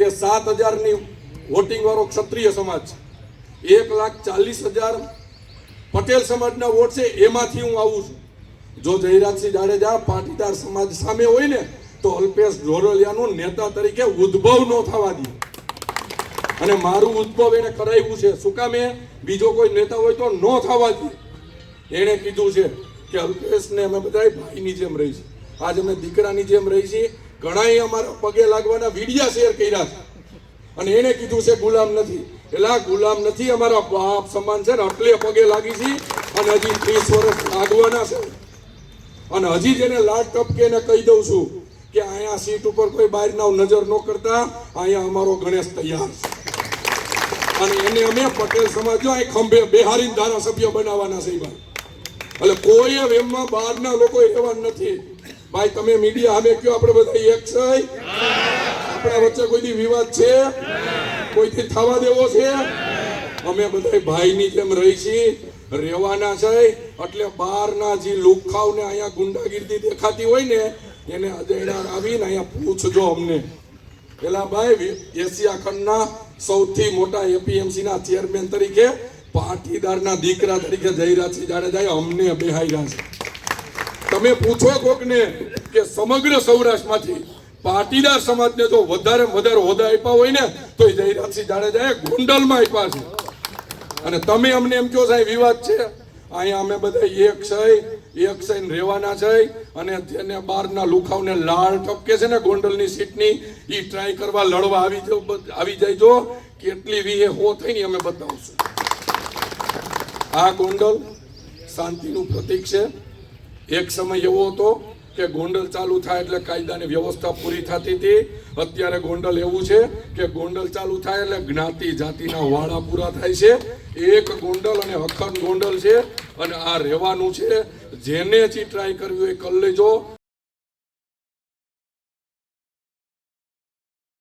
કે સાત હજારની વોટિંગ વાળો ક્ષત્રિય સમાજ છે. એક લાખ ચાલીસ હજાર પટેલ સમાજના વોટ છે, એમાંથી હું આવું છું. જો જયરાજસિંહ જાડેજા પાટીદાર સમાજ સામે હોય ને, તો અલ્પેશ ઢોરલિયાનું નેતા તરીકે ઉદ્ભવ ન થવા દે. અને મારું ઉદ્ભવ એને કરાવ્યું છે. શું કામ એ? બીજો કોઈ નેતા હોય તો ન થવા દે. એણે કીધું છે કે અલ્પેશને અમે બધા ભાઈની જેમ રહી છે. આજ અમે દીકરાની જેમ રહી છીએ. ઘણાએ અમારા પગે લાગવાના વિડિયા શેર કર્યા છે. અને એને કીધું છે, ગુલામ નથી. એટલે ગુલામ નથી, અમારા બાપ સમાન છે ને, એટલે પગે લાગી છે અને હજી ત્રીસ વર્ષ લાગવાના છે. અને હજી જેને લાડ ટપકે એને કહી દઉં છું કે અહીંયા સીટ ઉપર કોઈ બહારના નજર ન કરતા, અહીંયા અમારો ગણેશ તૈયાર છે. અને એને અમે પટેલ સમાજ જો અહીં ખંભે બેહારીને ધારાસભ્ય બનાવવાના છે એટલે કોઈ એમમાં બહારના લોકો એવા નથી. ભાઈ, તમે મીડિયા સામે કયો? આપણે બધા એક છે? આપણા વચ્ચે કોઈ દી વિવાદ છે? કોઈથી થવા દેવો છે? અમે બધા ભાઈની જેમ રહી છીએ, રહેવાના છે. એટલે બહારના જે લુખાવને અહીંયા ગુંડાગીરી દેખાતી હોય ને, એને અજયડાર આવીને અહીંયા પૂછજો અમને. પેલા ભાઈ એશિયા ખંડના સૌથી મોટા એપીએમસી ના ચેરમેન તરીકે પાટીદારના દીકરા તરીકે જયરાજસિંહ જાડેજાએ અમને બેહાર્યા છે. તમે પૂછો કોકને કે સમગ્ર સૌરાષ્ટ્રમાંથી પાટીદાર સમાજને જો વધારે વધારે હોદ્દા આપ્યા હોય ને, તો એ જયરાજસિંહ જાડેજાએ ગોંડલમાં આપ્યા છે. અને તમે અમને એમ કહો સાહેબ વિવાદ છે? અહીંયા અમે બધા એક છે એક છે રહેવાના છે અને જેને બહારના લુખાવને લાળ ટપકે છે ને ગોંડલની સીટની એ ટ્રાય કરવા લડવા આવી આવી જાય જો, કેટલી વીએ હો થઈ ને અમે બતાવશું. આ ગોંડલ શાંતિનું પ્રતીક છે. એક સમય એવો હતો કે ગોંડલ ચાલુ થાય એટલે કાયદાની વ્યવસ્થા પૂરી થતી હતી. અત્યારે ગોંડલ એવું છે કે ગોંડલ ચાલુ થાય એટલે જ્ઞાતિ જાતિના વાળા પૂરા થાય છે. એક ગોંડલ અને અખંડ ગોંડલ છે અને આ રહેવાનું છે. જેને જે ટ્રાય કરવી હોય કરી લેજો.